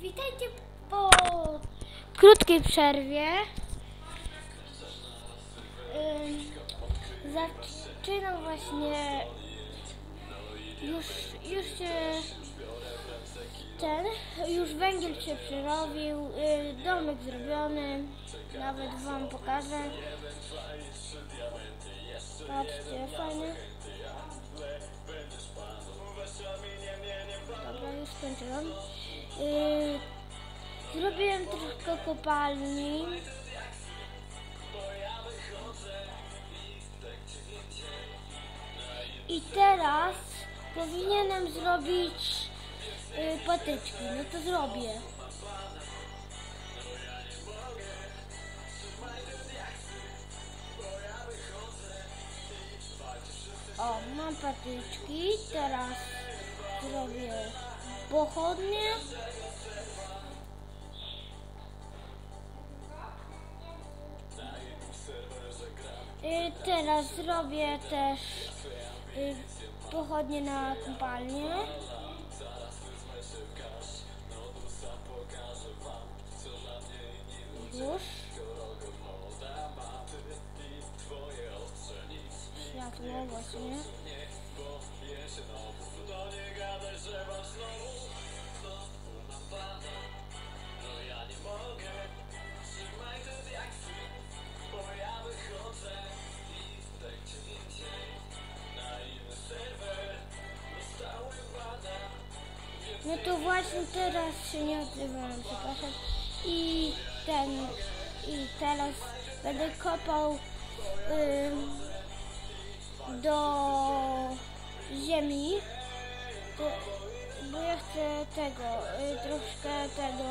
Witajcie po krótkiej przerwie. Zaczynam właśnie już, już się ten, już węgiel się przerobił, y, domek zrobiony, nawet wam pokażę. Patrzcie, fajny. Dobra, już skończyłam. Yy, zrobiłem troszkę kopalni. I teraz powinienem zrobić yy, patyczki. No to zrobię. O, mam patyczki. Teraz zrobię pochodnie. Y, Teraz zrobię też y, pochodnie na kopalnię. Już. Światło właśnie. No to właśnie teraz się nie odzywam, przepraszam. I ten, i teraz będę kopał ym, do ziemi, to, bo ja chcę tego, y, troszkę tego,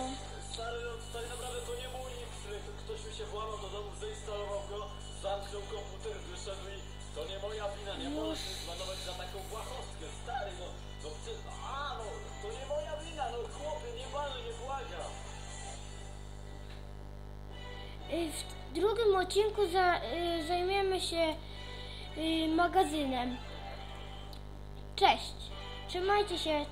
zamknął komputer, wyszedł i to nie moja wina, nie Już. W drugim odcinku za, y, zajmiemy się y, magazynem. Cześć. Trzymajcie się. Cześć.